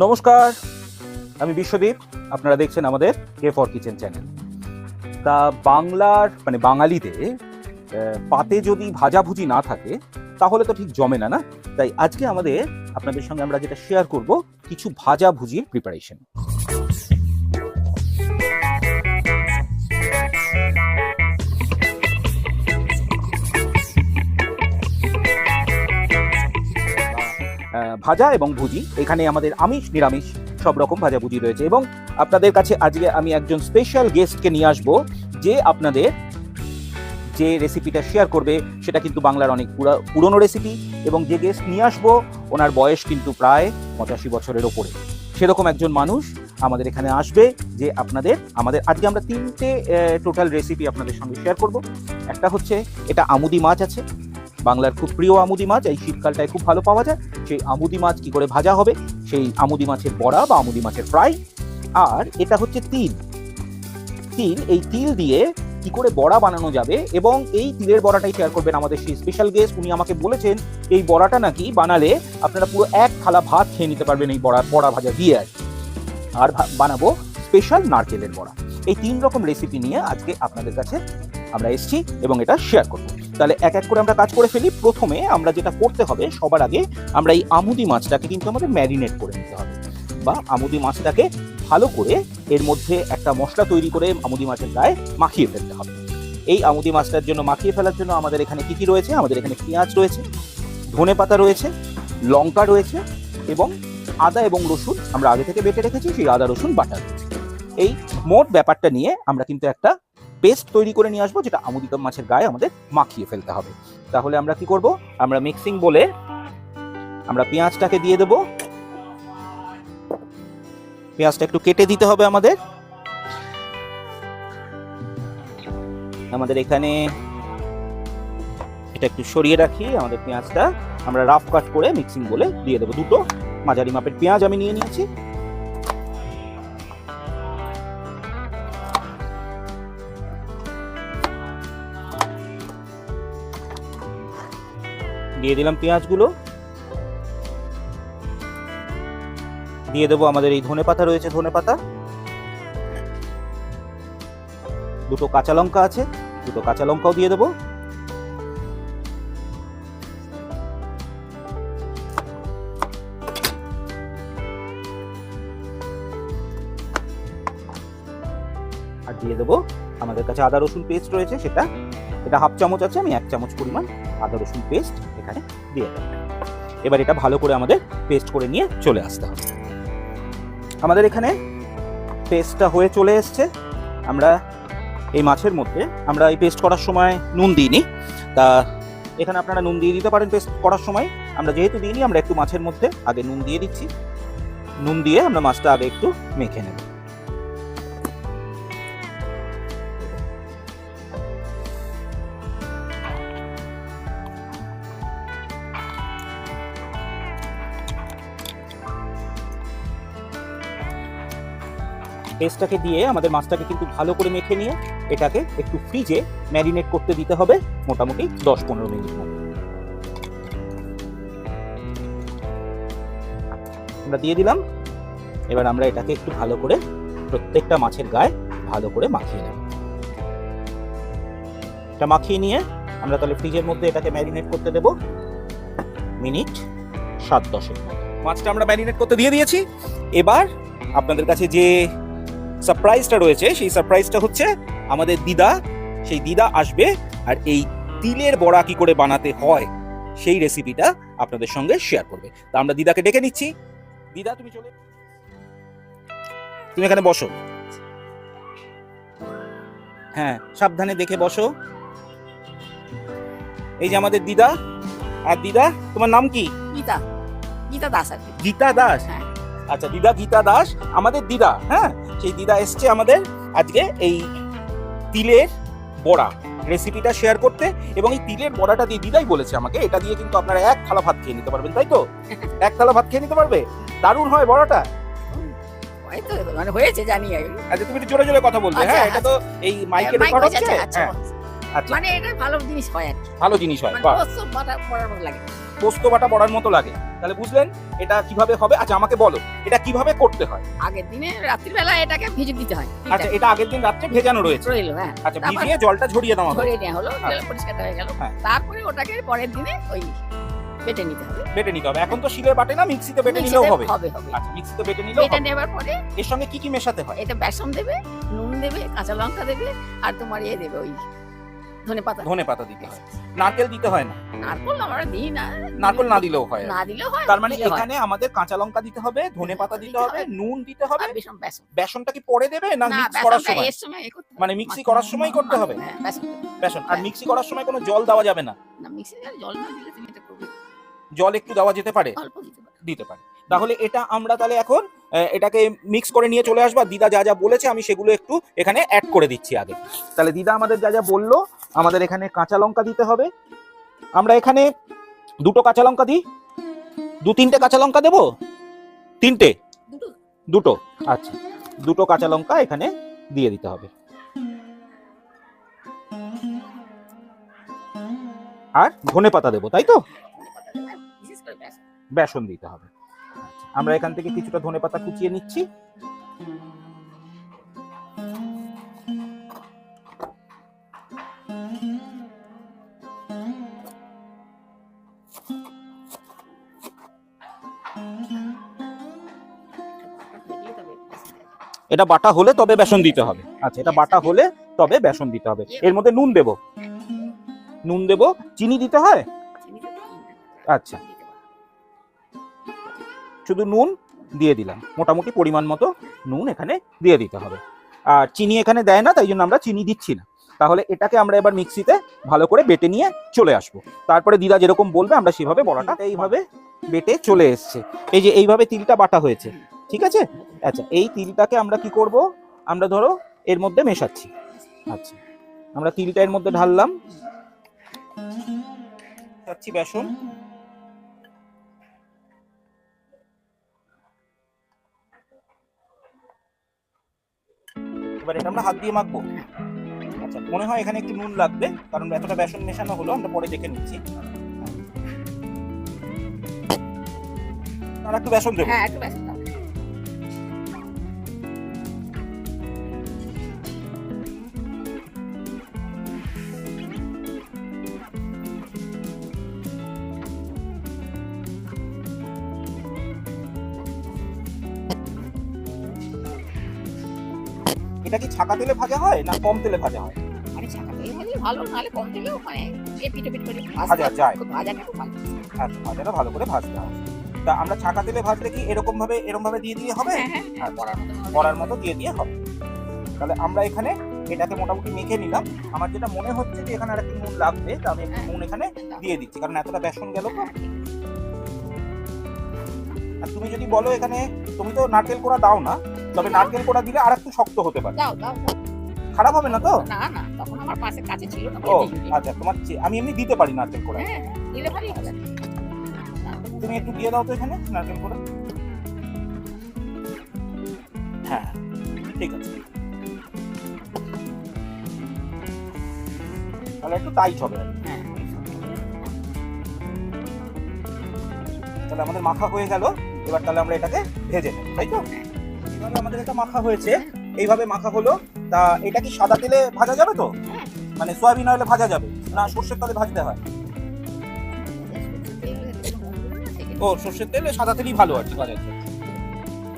নমস্কার, আমি বিশ্বদীপ। আপনারা দেখছেন আমাদের কে ফর কিচেন চ্যানেল তা বাংলার মানে বাঙালিতে পাতে যদি ভাজাভুজি না থাকে, তাহলে তো ঠিক জমে না না? তাই আজকে আমাদের আপনাদের সঙ্গে আমরা যেটা শেয়ার করব, কিছু ভাজাভুজির প্রিপারেশন ভাজা এবং ভুজি। এখানে আমাদের আমিষ, নিরামিষ সব রকম ভাজাভুজি রয়েছে এবং আপনাদের কাছে আজকে আমি একজন স্পেশাল গেস্টকে নিয়ে আসব, যে আপনাদের যে রেসিপিটা শেয়ার করবে, সেটা কিন্তু বাংলার অনেক পুরা পুরনো রেসিপি এবং যে গেস্ট নিয়ে আসব, ওনার বয়স কিন্তু প্রায় পঁচাশি বছরের ওপরে। সেরকম একজন মানুষ আমাদের এখানে আসবে, যে আপনাদের আমাদের আজকে আমরা তিনটে টোটাল রেসিপি আপনাদের সঙ্গে শেয়ার করব। একটা হচ্ছে, এটা আমুদি মাছ আছে। বাংলার খুব প্রিয় আমুদি মাছ, এই শীতকালটায় খুব ভালো পাওয়া যায়। সেই আমুদি মাছ কি করে ভাজা হবে? সেই আমুদি মাছের বড়া বা আমুদি মাছের ফ্রাই। আর এটা হচ্ছে তিল। তিল, এই তিল দিয়ে কি করে বড়া বানানো যাবে এবং এই তিলের বড়াটাই শেয়ার করবেন আমাদের সেই স্পেশাল গেস্ট উনি আমাকে বলেছেন, এই বড়াটা নাকি বানালে আপনারা পুরো এক থালা ভাত খেয়ে নিতে পারবেন এই বড়া বড়া ভাজা দিয়ে আর বানাবো স্পেশাল নারকেলের বড়া। এই তিন রকম রেসিপি নিয়ে আজকে আপনাদের কাছে আমরা এসেছি এবং এটা শেয়ার করব। তাহলে এক এক করে আমরা কাজ করে ফেলি। প্রথমে আমরা যেটা করতে হবে, সবার আগে আমরা এই আমুদি মাছটাকে কিন্তু আমাদের ম্যারিনেট করে নিতে হবে। বা আমুদি মাছটাকে ভালো করে এর মধ্যে একটা মশলা তৈরি করে আমুদি মাছের গায়ে মাখিয়ে ফেলতে হবে। এই আমুদি মাছটার জন্য মাখিয়ে ফেলার জন্য আমাদের এখানে কী কী রয়েছে? আমাদের এখানে পেঁয়াজ রয়েছে, ধনে পাতা রয়েছে, লঙ্কা রয়েছে এবং আদা এবং রসুন আমরা আগে থেকে বেটে রেখেছি, সেই আদা, রসুন, বাটা রয়েছে। এই মোট ব্যাপারটা নিয়ে আমরা কিন্তু একটা পেস্ট তৈরি করে নিয়ে আসব, যেটা আমুদি মাছের গায়ে আমাদের মাখিয়ে ফেলতে হবে। তাহলে আমরা কি করব? আমরা মিক্সিং বলে আমরা পেঁয়াজটাকে দিয়ে দেবো। পেঁয়াজটা একটু কেটে দিতে হবে আমাদের। আমাদের এখানে এটা একটু সরিয়ে রাখি, আমাদের পেঁয়াজটা। আমরা রাফ কাট করে মিক্সিং বলে দিয়ে দেবো। দুটো মাঝারি মাপের পেঁয়াজ আমি নিয়ে নিয়েছি। দিয়ে দিলাম পেঁয়াজগুলো। দিয়ে দেবো আমাদের এই ধনে পাতা রয়েছে, ধনে পাতা। দুটো কাঁচা লঙ্কা আছে, দুটো কাঁচা লঙ্কাও দিয়ে দেবো। আর দিয়ে দেবো আমাদের কাছে আদা রসুন পেস্ট রয়েছে সেটা। এটা হাফ চামচ আছে, আমি এক চামচ পরিমাণ আদা রসুন পেস্ট এখানে দিয়ে দেবো। এবার এটা ভালো করে আমাদের পেস্ট করে নিয়ে চলে আসতে হবে। আমাদের এখানে পেস্টটা হয়ে চলে এসছে। আমরা এই মাছের মধ্যে আমরা এই পেস্ট করার সময় নুন দিইনি। তা এখানে আপনারা নুন দিয়ে দিতে পারেন পেস্ট করার সময়। আমরা যেহেতু দিইনি, আমরা একটু মাছের মধ্যে আগে নুন দিয়ে দিচ্ছি। নুন দিয়ে আমরা মাছটা আগে একটু মেখে নেব। পেস্টটাকে দিয়ে আমাদের মাছটাকে কিন্তু ভালো করে মেখে নিয়ে এটাকে একটু ফ্রিজে ম্যারিনেট করতে দিতে হবে মোটামুটি দশ পনেরো মিনিট আমরা দিয়ে দিলাম। এবার আমরা এটাকে একটু ভালো করে প্রত্যেকটা মাছের গায়ে ভালো করে মাখিয়ে নেব। এটা মাখিয়ে নিয়ে আমরা তাহলে ফ্রিজের মধ্যে এটাকে ম্যারিনেট করতে দেব। মিনিট সাত মতো। মাছটা আমরা ম্যারিনেট করতে দিয়ে দিয়েছি। এবার আপনাদের কাছে যে সারপ্রাইজটা রয়েছে সেই সারপ্রাইজটা হচ্ছে আমাদের দিদা সেই দিদা আসবে আর এই তিলের বড়া কি করে বানাতে হয় সেই রেসিপিটা আপনাদের সঙ্গে শেয়ার করবে। তা আমরা দিদাকে ডেকে নিচ্ছি। দিদা তুমি চলে তুমি এখানে বসো। হ্যাঁ সাবধানে দেখে বসো। এই যে আমাদের দিদা। আর দিদা তোমার নাম কি? গীতা। গীতা দাস আর গীতা দাস? হ্যাঁ। আচ্ছা দিদা গীতা দাস আমাদের দিদা হ্যাঁ? সেই দিদা এসছে আমাদের আজকে এই তিলের বড়া রেসিপিটা শেয়ার করতে এবং এই তিলের বড়াটা দিয়ে দিদাই বলেছে আমাকে এটা দিয়ে কিন্তু আপনারা এক থালা ভাত খেয়ে নিতে পারবেন তাই তো? এক থালা ভাত খেয়ে নিতে পারবে? দারুণ হয় বড়াটা? মানে হয়েছে জানি আচ্ছা তুমি একটু জোরে জোরে কথা বলবে আচ্ছা, হ্যাঁ এটা তো এই মাইকে রেকর্ড হচ্ছে? আচ্ছা, হ্যাঁ আচ্ছা। মানে এটা ভালো জিনিস হয় ভালো জিনিস হয় মানে বাহ। লাগে। পোস্ত বাটা বড়ার মতো লাগে। তাহলে বুঝলেন এটা কীভাবে হবে? আচ্ছা আমাকে বলো এটা কীভাবে করতে হয়? আগের দিনে রাত্রিবেলা এটাকে ভিজে দিতে হয় আচ্ছা এটা আগের দিন রাত্রে ভেজানো রয়েছে। রইল হ্যাঁ। আচ্ছা ভিজিয়ে জলটা ঝরিয়ে দেওয়া হবে নেওয়া হলো জল পরিষ্কার হয়ে গেল। হ্যাঁ। তারপরে ওটাকে পরের দিনে ওই বেটে নিতে হবে। বেটে নিতে হবে। এখন তো শিলে বাটে না মিক্সিতে বেটে নিলেও হবে। আচ্ছা মিক্সিতে বেটে নিলেও বেটে নেবার পরে এর সঙ্গে কি কি মেশাতে হয়? এটা বেসন দেবে নুন দেবে কাঁচা লঙ্কা দেবে আর তোমার ইয়ে দেবে ওই ধনে পাতা ধনে পাতা দিতে হয়। নারকেল দিতে হয় না। নারকল আমরা দিই না। নারকেল না দিলেও হয়। না দিলেও হয় তার মানে এখানে আমাদের কাঁচা লঙ্কা দিতে হবে ধনে পাতা দিতে হবে নুন দিতে হবে। বেসন বেসন। বেসনটা কি পরে দেবে না মিক্স করার সময়। মানে মিক্সি করার সময় করতে হবে? হ্যাঁ বেসন। আর মিক্সি করার সময় কোনো জল দেওয়া যাবে না? না মিক্সি জল না দিলে তুমি এটা করবে জল একটু দেওয়া যেতে পারে? দিতে পারো। তাহলে এটা আমরা তাহলে এখন এটাকে মিক্স করে নিয়ে চলে আসব। দিদা যা যা বলেছে আমি সেগুলো একটু এখানে অ্যাড করে দিচ্ছি আগে। তাহলে দিদা আমাদের যা যা বলল আমাদের এখানে কাঁচা লঙ্কা দিতে হবে। আমরা এখানে দুটো কাঁচা লঙ্কা দিই। দু তিনটে কাঁচা লঙ্কা দেবো? তিনটে? দুটো। আচ্ছা। দুটো কাঁচা লঙ্কা এখানে দিয়ে দিতে হবে। আর ধনে পাতা দেবো তাই তো? বেসন দিতে হবে। আচ্ছা, আমরা এখান থেকে কিছুটা ধনে পাতা কুচিয়ে নিচ্ছি। এটা বাটা হলে তবে বেসন দিতে হবে। আচ্ছা এটা বাটা হলে তবে বেসন দিতে হবে। এর মধ্যে নুন দেব। নুন দেব। চিনি দিতে হয়। আচ্ছা। শুধু নুন দিয়ে দিলাম। মোটামুটি পরিমাণ মতো নুন এখানে দিয়ে দিতে হবে। আর চিনি এখানে দেয় না, তাই জন্য আমরা চিনি দিচ্ছি না। তাহলে এটাকে আমরা এবার মিক্সিতে ভালো করে বেটে নিয়ে চলে আসব। তারপরে দিদা যেরকম বলবে, আমরা সেভাবে বড়াটা এইভাবে বেটে চলে এসছে। এই যে এইভাবে তিলটা বাটা হয়েছে, ঠিক আছে? আচ্ছা এই তিলটাকে আমরা কি করব? আমরা ধরো এর মধ্যে মেশাচ্ছি। আচ্ছা আমরা তিলটা এর মধ্যে ঢাললাম। বেসন। এবার এটা আমরা হাত দিয়ে মাখবো। আচ্ছা মনে হয় এখানে একটু নুন লাগবে, কারণ এতটা বেসন মেশানো হলো, আমরা পরে দেখে নিচ্ছি। আর একটু বেসন দেবো। হ্যাঁ একটু বেসন দাও। এটা কি ছাকা তেলে ভাজা হয় না কম তেলে ভাজা হয়? মানে ছাকা তেলে ভাজলে ভালো নাহলে কম দিলেও মানে এ পিঠে পিঠে করে ভাজা যায়। ভাজাটা ভালো। আচ্ছা ভাজাটা ভালো করে ভাজতে হবে। তা আমরা ছাকা তেলে ভাজলে কি এরকম ভাবে এরকম ভাবে দিয়ে দিয়ে হবে? হ্যাঁ হ্যাঁ। হ্যাঁ মতো। হবে। মতো দিয়ে দিয়ে হবে। তাহলে আমরা এখানে এটাকে মোটামুটি মেখে নিলাম। আমার যেটা মনে হচ্ছে যে এখানে আরেকটু নুন লাগবে তা আমি একটু নুন এখানে দিয়ে দিচ্ছি কারণ এতটা বেসন গেল তো। আর তুমি যদি বলো এখানে তুমি তো নারকেল কোড়া দাও না তবে নারকেল কোড়া দিলে আর একটু শক্ত হতে পারে। দাও দাও। খারাপ হবে না তো? না না তখন আমার পাশে কাছে ছিল না ও আচ্ছা তোমার আমি এমনি দিতে পারি নারকেল কোড়া হ্যাঁ দিলে হবে তুমি একটু দিয়ে দাও তো এখানে নারকেল কোড়া। হ্যাঁ ঠিক আছে। তাহলে একটু টাইট হবে। হ্যাঁ তাহলে আমাদের মাখা হয়ে গেল এবার তাহলে আমরা এটাকে ভেজে নেব তাই তো? তাহলে আমাদের এটা মাখা হয়েছে এইভাবে মাখা হলো। তা এটা কি সাদা তেলে ভাজা যাবে তো? হ্যাঁ। মানে সয়াবিন অয়েলে ভাজা যাবে না সর্ষের তেলে ভাজতে হয়? ও সর্ষের তেল সাদা তেলই ভালো আর কি। ভাজার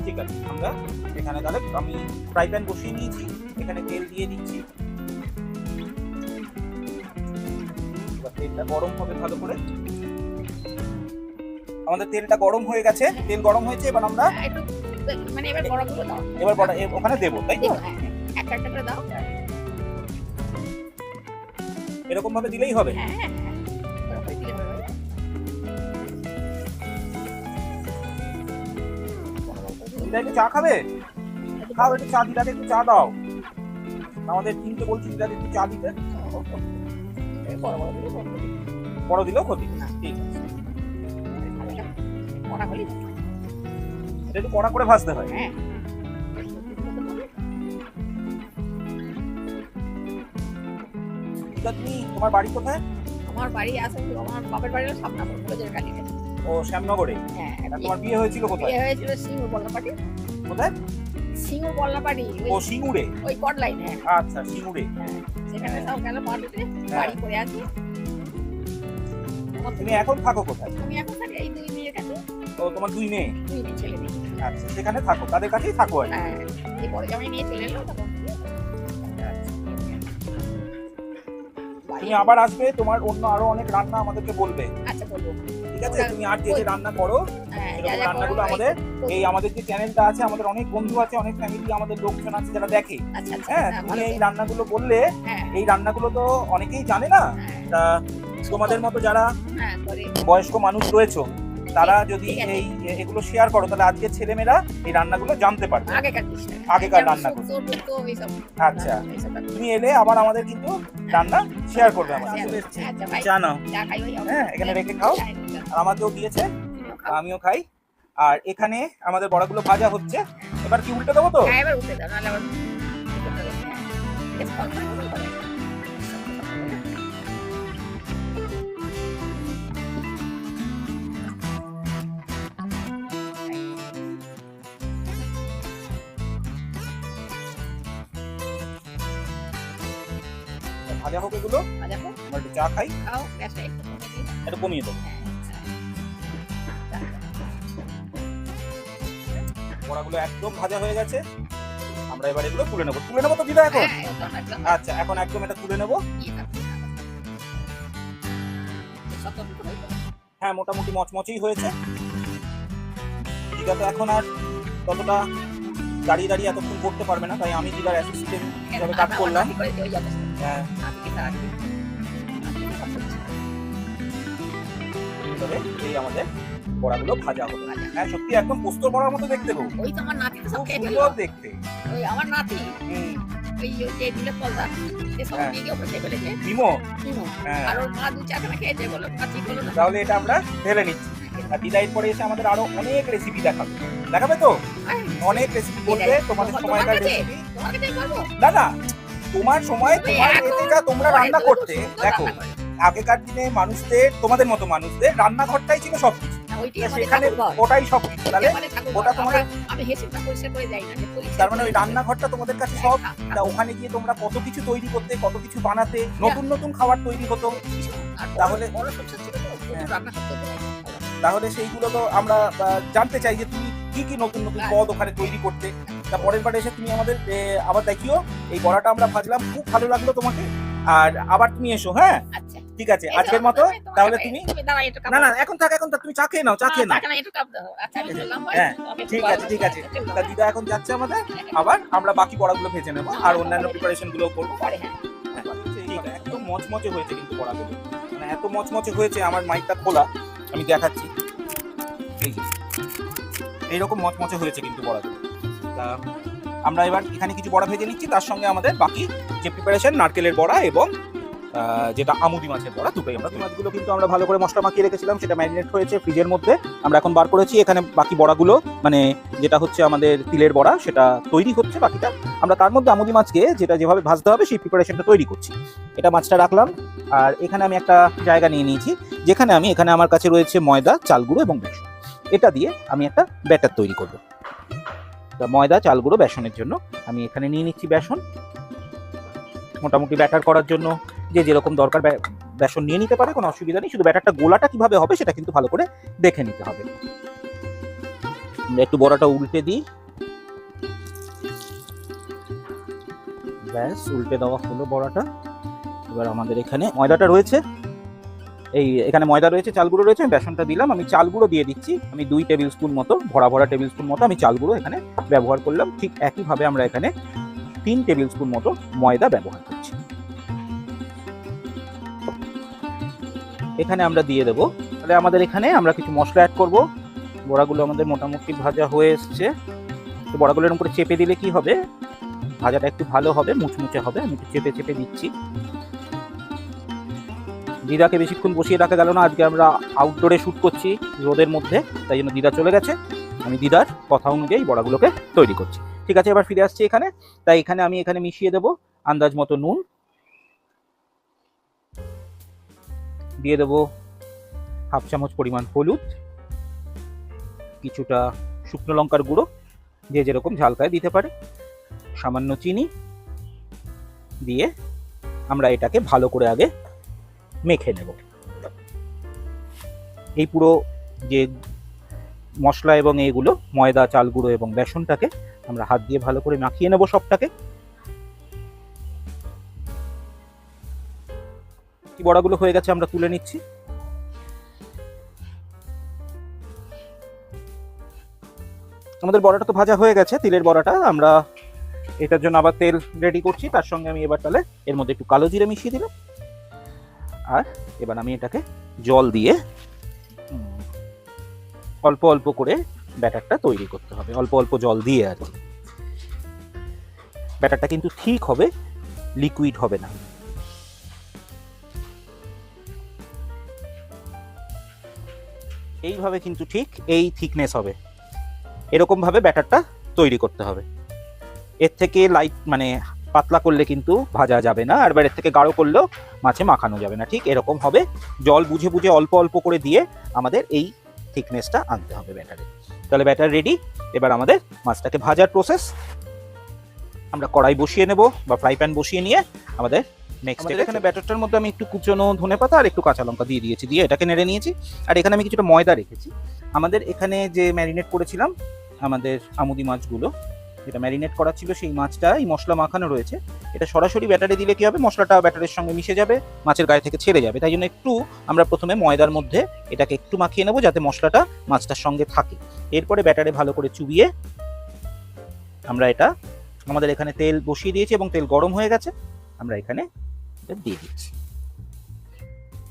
ঠিক আছে আমরা এখানে তাহলে আমি ফ্রাই প্যান বসিয়ে নিয়েছি এখানে তেল দিয়ে দিচ্ছি। তেলটা গরম হবে ভালো করে। আমাদের তেলটা গরম হয়ে গেছে তেল গরম হয়েছে এবার আমরা হ্যাঁ, মানে এবার বড়গুলো দাও। এবার বড় ওখানে দেবো তাই তো? হ্যাঁ একটা একটা করে দাও। এরকম ভাবে দিলেই হবে। হ্যাঁ। দিদা একটু চা খাবে? খাও একটু চা দিদাকে একটু চা দাও। আমাদের টিমকে বলছি দিদাকে একটু চা দিতে। বড় দিলেও ক্ষতি। ঠিক আছে। এটা একটু কড়া করে ভাজতে হয়। হ্যাঁ। তুমি তোমার বাড়ি কোথায়? আমার বাড়ি আছে আমার বাপের বাড়ি হলো সামনাপুর কলেজের কালীতে ও শ্যামনগরে? হ্যাঁ তোমার বিয়ে হয়েছিল কোথায়? বিয়ে হয়েছিল সিঙ্গুর বল্লাপাটি। কোথায়? সিঙ্গুর বল্লাপাটি ও সিঙ্গুরে? ওই কট লাইনে আচ্ছা সিঙ্গুরে। হ্যাঁ সেখানে সব গেল হ্যাঁ। বাড়ি করে আছি। তুমি এখন থাকো কোথায়? আমি এখন থাকি এই দুই মেয়ের কাছে। ও তোমার দুই মেয়ে? দুই মেয়ে ছেলে মেয়ে। আচ্ছা সেখানে থাকো তাদের কাছেই থাকো আর হ্যাঁ এই বড় জামাই নিয়ে চলে এলো তখন তুমি আবার আসবে তোমার অন্য আরও অনেক রান্না আমাদেরকে বলবে। আচ্ছা বলব। ঠিক আছে? তুমি আর যে রান্না করো হ্যাঁ এরকম রান্নাগুলো আমাদের এই আমাদের যে চ্যানেলটা আছে আমাদের অনেক বন্ধু আছে অনেক ফ্যামিলি আমাদের লোকজন আছে যারা দেখে। আচ্ছা আচ্ছা হ্যাঁ হ্যাঁ, তুমি এই রান্নাগুলো বললে হ্যাঁ। এই রান্নাগুলো তো অনেকেই জানে না। তা তোমাদের মতো যারা বয়স্ক মানুষ রয়েছে তারা যদি এই এগুলো শেয়ার করো তাহলে আজকের ছেলেমেয়েরা এই রান্নাগুলো জানতে পারবে। আগেকার চেষ্টা আগেকার রান্নাগুলো। আচ্ছা। তুমি এলে আবার আমাদের কিন্তু রান্না শেয়ার করবে আমার হ্যাঁ, সাথে। আচ্ছা চা নাও খাই ওই হ্যাঁ, এখানে রেখে খাও। আর আমাকেও দিয়েছে আমিও খাই। আর এখানে আমাদের বড়াগুলো ভাজা হচ্ছে। এবার কি উল্টে দেবো তো? হ্যাঁ এবার উঠে দাও নাহলে আবার ভাজা হোক এগুলো ভাজা হোক, আমরা একটু চা খাই খাও, গ্যাসটা একটু কমিয়ে দেবো হ্যাঁ। বড়াগুলো একদম ভাজা হয়ে গেছে আমরা এবার এগুলো তুলে নেব তুলে নেব তো দিদা এখন হ্যাঁ। আচ্ছা এখন একদম এটা তুলে নেব ইয়ে হয়ে। হ্যাঁ মোটামুটি মচমচেই হয়েছে দিদা তো এখন আর ততটা দাঁড়িয়ে দাঁড়িয়ে এতক্ষণ করতে পারবে না তাই আমি দিদার অ্যাসিস্ট্যান্ট হিসাবে কাজ করলাম। হ্যাঁ আগে। তবে এই আমাদের বড়াগুলো ভাজা হলো হ্যাঁ সত্যি একদম পোস্তর বড়ার মতো দেখতে গো। ওই তো আমার নাতি সব খেয়ে সুন্দর দেখতে। ওই আমার নাতি ওই যে দিলে পলদা সে সব হ্যাঁ। নিয়ে গিয়ে ফেলেছে। হ্যাঁ। আর ওর মা দু চারখানা খেয়েছে বলো মা ঠিক হলো না। তাহলে এটা আমরা ঢেলে নিচ্ছি। আর পরে এসে আমাদের আরও অনেক রেসিপি দেখাবে। দেখাবে তো? অনেক রেসিপি বলবে তোমাদের সময়কার রেসিপি কাছে পারব না না। তোমার সময় তোমার যা তোমরা রান্না করতে দেখো আগেকার দিনে মানুষদের তোমাদের মতো মানুষদের রান্নাঘরটাই ছিল সবকিছু। না, ওইটাই সেখানে। ওটাই তাহলে ওটা তোমাদের না যে পরিষ্কার তার মানে ওই রান্নাঘরটা তোমাদের কাছে সব। তা ওখানে গিয়ে তোমরা কত কিছু তৈরি করতে কত কিছু বানাতে নতুন নতুন খাবার তৈরি হতো। তাহলে- হ্যাঁ। তাহলে সেইগুলো তো আমরা জানতে চাই যে তুমি কি কি নতুন নতুন পদ ওখানে তৈরি করতে। তা পরের বার এসে তুমি আমাদের আবার দেখিও। এই বড়াটা আমরা ভাজলাম খুব ভালো লাগল তোমাকে। আর আবার তুমি এসো হ্যাঁ? আচ্ছা। ঠিক আছে আজকের মতো তাহলে তুমি না না এখন থাক এখন তুমি চা খেয়ে নাও চা খেয়ে না, নাও। আচ্ছা। হ্যাঁ, ঠিক আছে, ঠিক আছে। তা দিদা এখন যাচ্ছে আমাদের। আবার আমরা বাকি বড়াগুলো ভেজে নেব আর অন্যান্য প্রিপারেশনগুলো করব। হ্যাঁ। ঠিক আছে, একদম মচমচে হয়েছে কিন্তু বড়াগুলো মানে এত মচমচে হয়েছে আমার মাইকটা খোলা আমি দেখাচ্ছি। এই এইরকম মচমচে হয়েছে কিন্তু বড়াগুলো তা আমরা এবার এখানে কিছু বড়া ভেজে নিচ্ছি, তার সঙ্গে আমাদের বাকি যে প্রিপারেশন নারকেলের বড়া এবং যেটা আমুদি মাছের বড়া, দুটোই আমরা। মাছগুলো কিন্তু আমরা ভালো করে মশলা মাখিয়ে রেখেছিলাম, সেটা ম্যারিনেট হয়েছে ফ্রিজের মধ্যে। আমরা এখন বার করেছি, এখানে বাকি বড়াগুলো মানে যেটা হচ্ছে আমাদের তিলের বড়া, সেটা তৈরি হচ্ছে বাকিটা। আমরা তার মধ্যে আমুদি মাছকে যেটা যেভাবে ভাজতে হবে, সেই প্রিপারেশনটা তৈরি করছি। এটা মাছটা রাখলাম, আর এখানে আমি একটা জায়গা নিয়ে নিয়েছি, যেখানে আমি, এখানে আমার কাছে রয়েছে ময়দা, চাল গুঁড়ো এবং বেসন। এটা দিয়ে আমি একটা ব্যাটার তৈরি করব। ময়দা চাল গুঁড়ো বেসনের জন্য আমি এখানে নিয়ে নিচ্ছি বেসন। মোটামুটি ব্যাটার করার জন্য যে যেরকম দরকার বেসন নিয়ে নিতে পারে, কোনো অসুবিধা নেই। শুধু ব্যাটারটা গোলাটা কীভাবে হবে সেটা কিন্তু ভালো করে দেখে নিতে হবে। একটু বড়াটা উল্টে দিই। ব্যাস, উল্টে দেওয়া হলো বড়াটা। এবার আমাদের এখানে ময়দাটা রয়েছে। এই এখানে ময়দা রয়েছে চাল গুঁড়ো রয়েছে বেসনটা দিলাম, আমি চাল গুঁড়ো দিয়ে দিচ্ছি। আমি দুই টেবিল স্পুন মতো, ভরা ভরা টেবিল স্পুন মতো আমি চাল গুঁড়ো এখানে ব্যবহার করলাম। ঠিক একইভাবে আমরা এখানে তিন টেবিল স্পুন মতো ময়দা ব্যবহার করছি। এখানে আমরা দিয়ে দেবো। তাহলে আমাদের এখানে আমরা কিছু মশলা অ্যাড করব। বড়াগুলো আমাদের মোটামুটি ভাজা হয়ে এসছে। তো বড়াগুলোর উপরে চেপে দিলে কি হবে? ভাজাটা একটু ভালো হবে, মুচমুচে হবে। আমি একটু চেপে চেপে দিচ্ছি। দিদাকে বেশিক্ষণ বসিয়ে রাখা গেল না, আজকে আমরা আউটডোরে শ্যুট করছি রোদের মধ্যে, তাই জন্য দিদা চলে গেছে। আমি দিদার কথা অনুযায়ী বড়াগুলোকে তৈরি করছি। ঠিক আছে, এবার ফিরে আসছি এখানে। তাই এখানে আমি এখানে মিশিয়ে দেবো আন্দাজ মতো নুন। দিয়ে দেবো হাফ চামচ পরিমাণ হলুদ, কিছুটা শুকনো লঙ্কার গুঁড়ো, যে যেরকম ঝাল খায় দিতে পারে। সামান্য চিনি দিয়ে আমরা এটাকে ভালো করে আগে মেখে নেব। এই পুরো যে মশলা এবং এগুলো, ময়দা চাল গুঁড়ো এবং বেসনটাকে আমরা হাত দিয়ে ভালো করে মাখিয়ে নেব সবটাকে। বড়াগুলো হয়ে গেছে আমরা তুলে নিচ্ছি। আমাদের বড়াটা তো ভাজা হয়ে গেছে, তিলের বড়াটা। আমরা এটার জন্য আবার তেল রেডি করছি, তার সঙ্গে আমি এবার তাহলে এর মধ্যে একটু কালো জিরে মিশিয়ে দিলাম। আর এবার আমি এটাকে জল দিয়ে অল্প অল্প করে ব্যাটারটা তৈরি করতে হবে, অল্প অল্প জল দিয়ে আর কি। ব্যাটারটা কিন্তু ঠিক হবে লিকুইড হবে না। এইভাবে কিন্তু ঠিক এই থিকনেস হবে। এরকমভাবে ব্যাটারটা তৈরি করতে হবে। এর থেকে লাইট মানে পাতলা করলে কিন্তু ভাজা যাবে না আর এর থেকে গাঢ় করলেও মাছে মাখানো যাবে না। ঠিক এরকম হবে। জল বুঝে বুঝে অল্প অল্প করে দিয়ে আমাদের এই থিকনেসটা আনতে হবে ব্যাটারে তাহলে ব্যাটার রেডি এবার আমাদের মাছটাকে ভাজার প্রসেস আমরা কড়াই বসিয়ে নেব বা ফ্রাই প্যান বসিয়ে নিয়ে আমাদের নেক্সট এখানে ব্যাটারটার মধ্যে আমি একটু কুচনো ধনে পাতা আর একটু কাঁচা লঙ্কা দিয়ে দিয়েছি দিয়ে এটাকে নেড়ে নিয়েছি। আর এখানে আমি কিছুটা ময়দা রেখেছি। আমাদের এখানে যে ম্যারিনেট করেছিলাম আমাদের আমুদি মাছগুলো যেটা ম্যারিনেট করা ছিল, সেই মাছটা, এই মশলা মাখানো রয়েছে। এটা সরাসরি ব্যাটারে দিলে কি হবে? মশলাটা ব্যাটারের সঙ্গে মিশে যাবে, মাছের গায়ে থেকে ছেড়ে যাবে। তাই জন্য একটু আমরা প্রথমে ময়দার মধ্যে এটাকে একটু মাখিয়ে নেব, যাতে মশলাটা মাছটার সঙ্গে থাকে। এরপরে ব্যাটারে ভালো করে চুবিয়ে আমরা এটা, আমাদের এখানে তেল বসিয়ে দিয়েছি এবং তেল গরম হয়ে গেছে, আমরা এখানে এটা দিয়ে দিচ্ছি।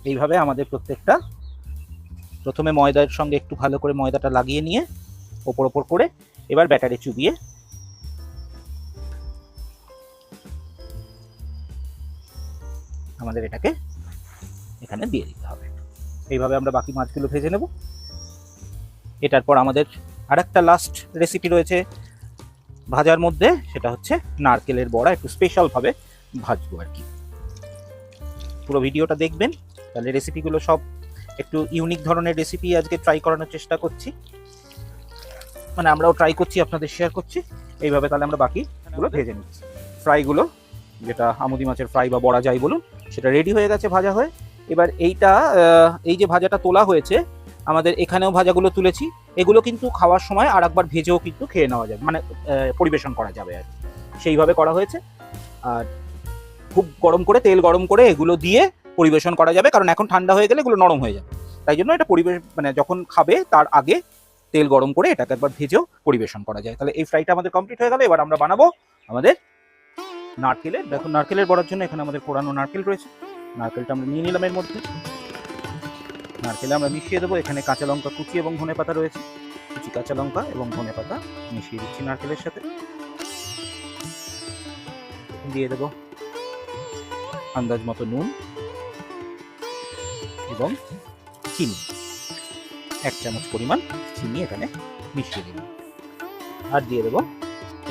এইভাবে আমাদের প্রত্যেকটা, প্রথমে ময়দার সঙ্গে একটু ভালো করে ময়দাটা লাগিয়ে নিয়ে, ওপর ওপর করে, এবার ব্যাটারে চুবিয়ে আমাদের এটাকে এখানে দিয়ে দিতে হবে। এইভাবে আমরা বাকি মাছগুলো ভেজে নেব। এটার পর আমাদের আরেকটা লাস্ট রেসিপি রয়েছে ভাজার মধ্যে, সেটা হচ্ছে নারকেলের বড়া, একটু স্পেশালভাবে ভাজবো আর কি। পুরো ভিডিওটা দেখবেন, তাহলে রেসিপিগুলো সব একটু ইউনিক ধরনের রেসিপি আজকে ট্রাই করানোর চেষ্টা করছি। মানে আমরাও ট্রাই করছি, আপনাদের শেয়ার করছি। এইভাবে তাহলে আমরা বাকিগুলো ভেজে নিচ্ছি। ফ্রাইগুলো যেটা আমুদি মাছের ফ্রাই বা বড়া যাই বলুন সেটা রেডি হয়ে গেছে ভাজা হয়ে। এবার এইটা এই যে ভাজাটা তোলা হয়েছে, আমাদের এখানেও ভাজাগুলো তুলেছি। এগুলো কিন্তু খাওয়ার সময় আর একবার ভেজেও কিন্তু খেয়ে নেওয়া যাবে মানে পরিবেশন করা যাবে আর। সেইভাবে করা হয়েছে। আর খুব গরম করে, তেল গরম করে এগুলো দিয়ে পরিবেশন করা যাবে, কারণ এখন ঠান্ডা হয়ে গেলে এগুলো নরম হয়ে যাবে। তাই জন্য এটা পরিবেশ মানে যখন খাবে তার আগে তেল গরম করে এটাকে একবার ভেজেও পরিবেশন করা যায়। তাহলে এই ফ্রাইটা আমাদের কমপ্লিট হয়ে গেল, এবার আমরা বানাবো আমাদের নারকেলের, দেখুন, নারকেলের বড়ার জন্য এখানে আমাদের কোরানো নারকেল রয়েছে। নারকেলটা আমরা নিয়ে নিলাম এর মধ্যে। নারকেলে আমরা মিশিয়ে দেবো। এখানে কাঁচা লঙ্কা, কুচি এবং ধনে পাতা রয়েছে। কুচি, কাঁচা লঙ্কা এবং ধনে পাতা মিশিয়ে দিচ্ছি নারকেলের সাথে। দিয়ে দেবো আন্দাজ মতো নুন এবং চিনি। এক চামচ পরিমাণ চিনি এখানে মিশিয়ে দিলাম। আর দিয়ে দেবো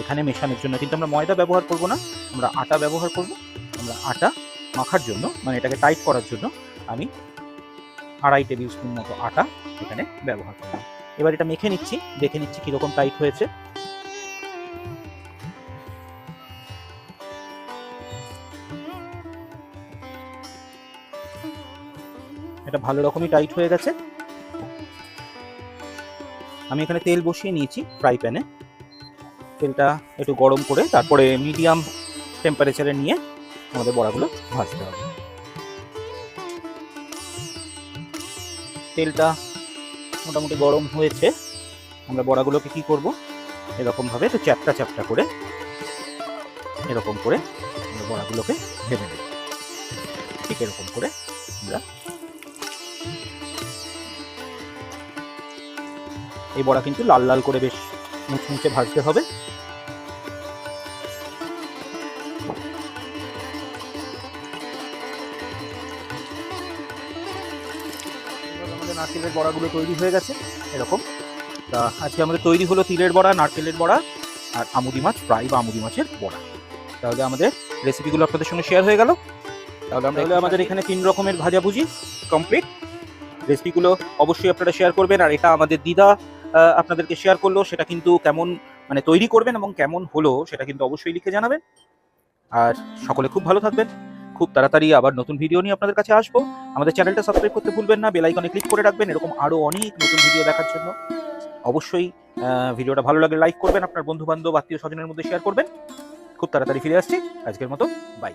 এখানে মেশানোর জন্য। কিন্তু আমরা ময়দা ব্যবহার করব না, আমরা আটা ব্যবহার করব। আমরা আটা মাখার জন্য মানে এটাকে টাইট করার জন্য আমি আড়াই টেবিল স্পুন মতো আটা এখানে ব্যবহার করলাম এবার এটা মেখে নিচ্ছি, দেখে নিচ্ছি কীরকম টাইট হয়েছে। এটা ভালো রকমই টাইট হয়ে গেছে। আমি এখানে তেল বসিয়ে নিয়েছি ফ্রাই প্যানে তেলটা একটু গরম করে তারপরে মিডিয়াম টেম্পারেচারে নিয়ে আমাদের বড়াগুলো ভাজতে হবে। তেলটা মোটামুটি গরম হয়েছে, আমরা বড়াগুলোকে কি করব? এরকম ভাবে একটু চ্যাপটা চ্যাপটা করে এরকম করে আমরা বড়াগুলোকে ভেবে নেব। ঠিক এরকম করে আমরা এই বড়া কিন্তু লাল লাল করে বেশ মুচমুচে ভাজতে হবে। নারকেলের বড়াগুলো তৈরি হয়ে গেছে, এরকম। তা আজকে আমাদের তৈরি হলো তিলের বড়া, নারকেলের বড়া আর আমুদি মাছ, ফ্রাই বা আমুদি মাছের বড়া। তাহলে আমাদের রেসিপিগুলো আপনাদের সঙ্গে শেয়ার হয়ে গেল। তাহলে আমরা আমাদের এখানে তিন রকমের ভাজাভুজি কমপ্লিট রেসিপিগুলো অবশ্যই আপনারা শেয়ার করবেন আর এটা আমাদের দিদা আপনাদেরকে শেয়ার করল। সেটা কিন্তু কেমন মানে তৈরি করবেন এবং কেমন হলো, সেটা কিন্তু অবশ্যই লিখে জানাবেন। আর সকলে খুব ভালো থাকবেন। খুব তাড়াতাড়ি আবার নতুন ভিডিও নিয়ে আপনাদের কাছে আসব। আমাদের চ্যানেলটা সাবস্ক্রাইব করতে ভুলবেন না বেলাইকনে ক্লিক করে রাখবেন, এরকম আরও অনেক নতুন ভিডিও দেখার জন্য। অবশ্যই ভিডিওটা ভালো লাগলে লাইক করবেন, আপনার বন্ধু বান্ধব আত্মীয় স্বজনের মধ্যে শেয়ার করবেন। খুব তাড়াতাড়ি ফিরে আসছি। আজকের মতো বাই